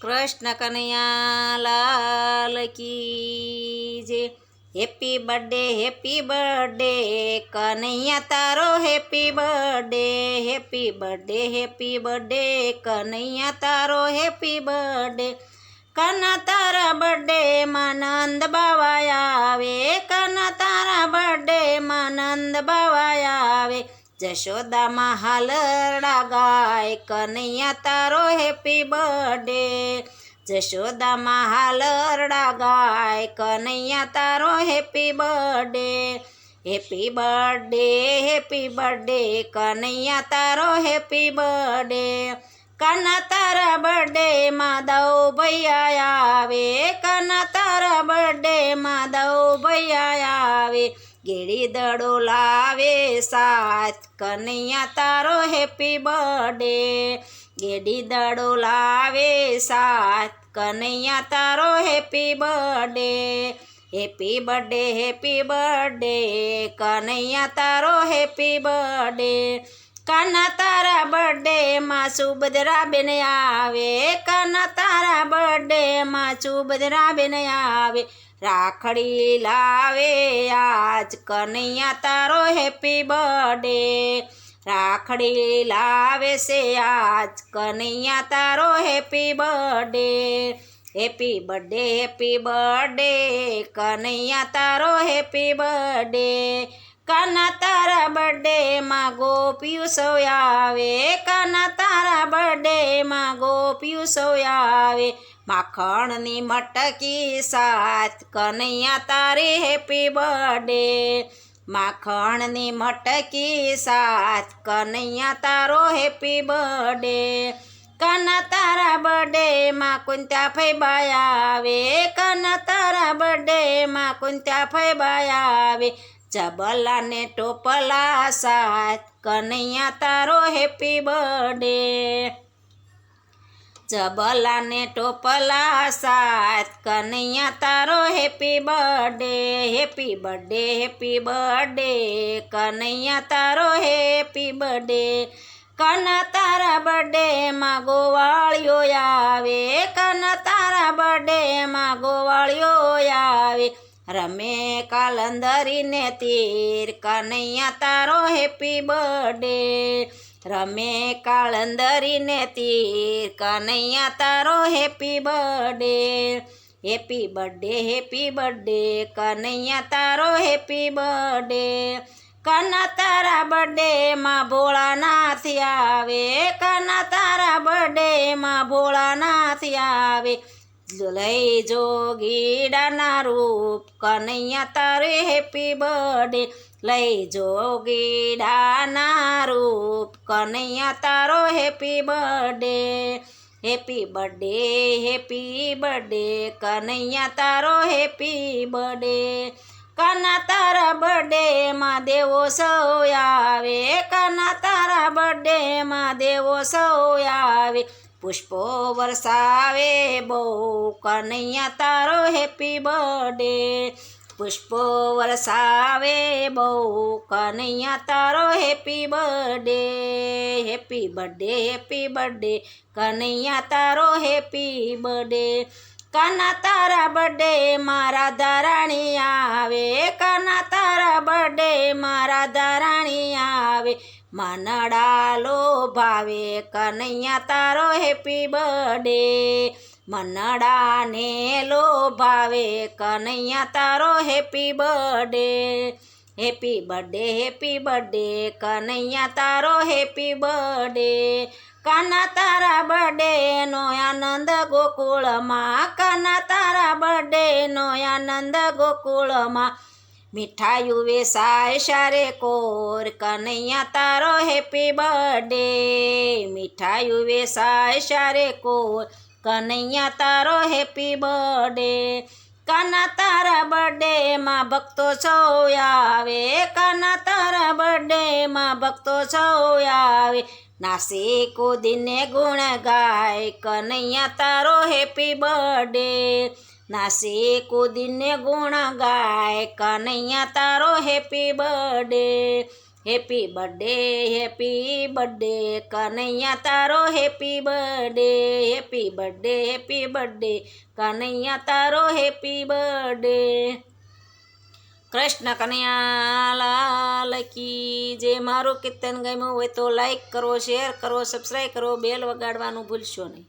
કૃષ્ણ કનૈયાલાલ કી જે. Happy birthday happy birthday Kanaiya તારો happy birthday happy birthday happy birthday Kanaiya તારો હેપી બર્થડે કના તારા બર્થડે માં નંદ બાવા આવે, કના તારા બર્થડે માં નંદ બાવા જશોદામાં હાલરડા ગાય કનૈયા તારો હેપી બર્થડે. જશોદામાં હાલરડા ગાય કનૈયા તારો happy birthday. Happy birthday happy birthday, Kanaiya તારો હેપી બર્થડે. કાના તારા બર્થડે માં દઉ ભૈયા આવે, કાના તારા બર્થડે માં દઉ ભૈયા આવે. ગેડી દડો લાવે સાત કનૈયા તારો હેપી બર્થડે. ગેડી દડો લાવે સાત કનૈયા તારો happy birthday. Happy birthday happy birthday, Kanaiya તારો હેપી બર્થડે. કાના તારા બર્થડે માં સુભદ્રા બેન આવે, કાના તારા બર્થડે માં સુભદ્રા બેન આવે, રાખડી લાવે, આજ કનૈયા તારો હેપી બર્થડે રાખડી લાવે છે, આજ કનૈયા તારો happy birthday happy birthday happy birthday Kanaiya તારો હેપી બર્થડે કાના તારા બર્થડે માં ગોપિયું સૌ આવે, કાના તારા બર્થડે માં ગોપિયું સૌ આવે. માખણની મટકી સાથ કનૈયા તારે હેપી બર્થડે. માખણની મટકી સાથ કનૈયા તારો હેપી બર્થડે. કાના તારા બર્થડે માં કુંત્યા ફૈબાયા આવે, કાના તારા બર્થડે માં કુંત્યા ફૈબાયા આવે. જબલાને ટોપલા સાથ, કનૈયા તારો હેપી બર્થડે. જબલાને ટોપલા સાથ, કનૈયા તારો happy birthday. Happy birthday happy birthday, Kanaiya તારો હેપી બર્થડે. કના તારા બર્થડે માં ગોવાળિયો આવે, કના તારા બર્થડે માં ગોવાળિયો આવે. રમે કાલંદરીને તીર, કનૈયા તારો હેપી બર્થડે. રમે કાળંદરીને તીર, કનૈયા તારો happy birthday. Happy birthday happy birthday, Kanaiya તારો હેપી બર્થડે. કના તારા બર્થડે માં ભોળાનાથ આવે, કના તારા બર્થડે માં ભોળાનાથ આવે. લઈ જો ગીડાના રૂપ કનૈયા તારે હેપી બર્થડે. લઈ જો ગીડાના રૂપ કનૈયા તારો happy birthday. Happy birthday happy birthday, Kanaiya તારો હેપી બર્થડે. કના તારા બર્થડે માં દેવો સૌ આવે. કના તારા બર્થડે માં દેવો સૌ આવે. પુષ્પો વરસાવે, બહુ કનૈયા તારો હેપી બર્થડે પુષ્પો વરસાવે, બહુ કનૈયા તારો happy birthday happy birthday happy birthday Kanaiya તારો હેપી બર્થડે કાના તારા બર્થડે મારા ધારાણી આવે. કાના તારા બર્થડે મારા ધારાણી આવે. મનડા લો ભાવે કનૈયા તારો હેપી બર્થડે. મનડાને લો ભાવે કનૈયા તારો happy birthday. Happy birthday happy birthday, Kanaiya તારો હેપી બર્થડે. કાના તારા બર્થડે નો આનંદ ગોકુળમાં, કાના તારા બર્થડે નો આનંદ ગોકુળમાં. મીઠાયું વેસાય સારે કોર કનૈયા તારો હેપી બર્થડે મીઠાયું વેસાય સારે કોર કનૈયા તારો હેપી બર્થડે કાના તારા બર્થડે માં ભક્તો સૌ આવે કાના તારા બર્થડે માં ભક્તો સૌ આવે નાસે કુદીને ગુણ ગાય કનૈયા તારો હેપી બર્થડે નાસે કુદીને ગુણ ગાય, કનૈયા તારો happy birthday happy birthday happy birthday, Kanaiya તારો happy birthday happy birthday happy birthday, Kanaiya તારો હેપી બર્થડે. કૃષ્ણ કનૈયા, લાલ કી જે મારું કીર્તન ગમ્યું હોય તો લાઈક કરો શેર કરો સબસ્ક્રાઈબ કરો બેલ વગાડવાનું ભૂલશો નહીં.